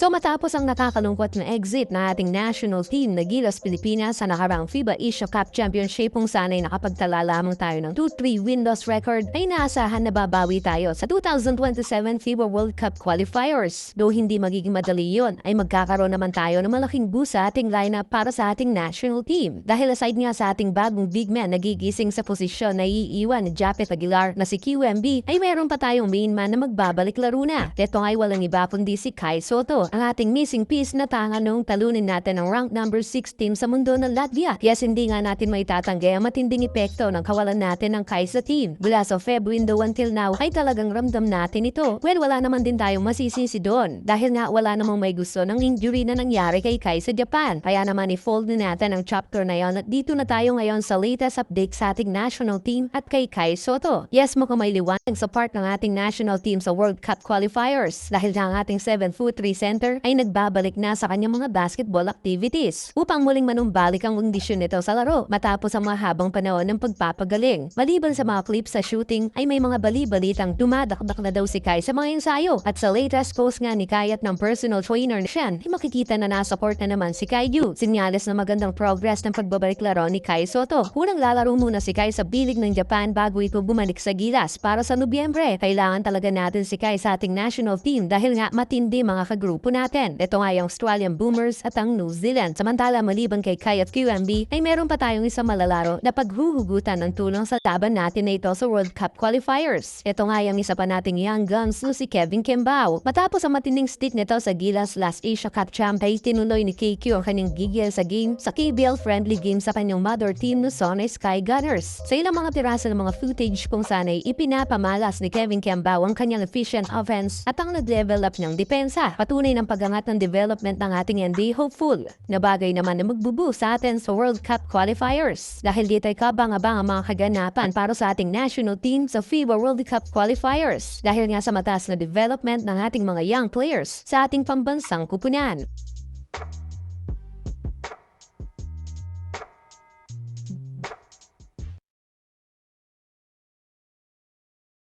So matapos ang nakakalungkot na exit na ating national team na Gilas Pilipinas sa nakarang FIBA Asia Cup Championship kung sana'y nakapagtala lamang tayo ng 2-3 win-loss record ay naasahan na babawi tayo sa 2027 FIBA World Cup qualifiers. Though hindi magiging madali yon, ay magkakaroon naman tayo ng malaking boost sa ating lineup para sa ating national team. Dahil aside nga sa ating bagong big man nagigising sa posisyon na iiwan ni Japet Aguilar na si QMB, ay meron pa tayong main man na magbabalik laro na. Ito ay walang iba kundi si Kai Soto, ang ating missing piece na tanga nung talunin natin ang rank number 6 team sa mundo ng Latvia. Yes, hindi nga natin may tatanggi ang matinding epekto ng kawalan natin ng Kai sa team. Mula sa Feb window until now ay talagang ramdam natin ito. Well, wala naman din tayong masisisi doon dahil nga wala namang may gusto ng injury na nangyari kay Kai sa Japan. Kaya naman i-fold na natin ang chapter na yon at dito na tayo ngayon sa latest update sa ating national team at kay Kai Soto. Yes, mukhang may liwanag sa part ng ating national team sa World Cup qualifiers dahil ang ating 7 foot 3 center ay nagbabalik na sa kanyang mga basketball activities upang muling manumbalik ang kondisyon nito sa laro matapos ang mahabang panahon ng pagpapagaling. Maliban sa mga clips sa shooting ay may mga bali-balitang dumadakdak na daw si Kai sa mga ensayo at sa latest post nga ni Kai at ng personal trainer na siya ay makikita na nasupport na naman si Kai Yu. Sinyales na magandang progress ng pagbabalik laro ni Kai Soto. Unang lalaro muna si Kai sa bilig ng Japan bago ito bumalik sa Gilas para sa Nobyembre. Kailangan talaga natin si Kai sa ating national team dahil nga matindi mga kagrupo natin. Ito nga yung Australian Boomers at ang New Zealand. Samantala maliban kay Kai at QMB ay meron pa tayong isang malalaro na paghuhugutan ng tulong sa laban natin na ito sa World Cup qualifiers. Ito nga yung isa pa nating young guns no si Kevin Kembao. Matapos ang matinding stick nito sa Gilas last Asia Cup champ ay tinuloy ni KQ ang kanyang gigil sa game sa KBL friendly game sa kanyang mother team no Sonay Sky Gunners. Sa ilang mga pirasa ng mga footage kung sanay ipinapamalas ni Kevin Kembao ang kanyang efficient offense at ang nag-develop niyang depensa. Patunay ng pagangat ng development ng ating ND hopeful na bagay naman na magbubu sa atin sa World Cup qualifiers. Dahil dito ay kabang-abang ang mga kaganapan para sa ating national team sa FIBA World Cup qualifiers. Dahil nga sa mataas na development ng ating mga young players sa ating pambansang kupunan.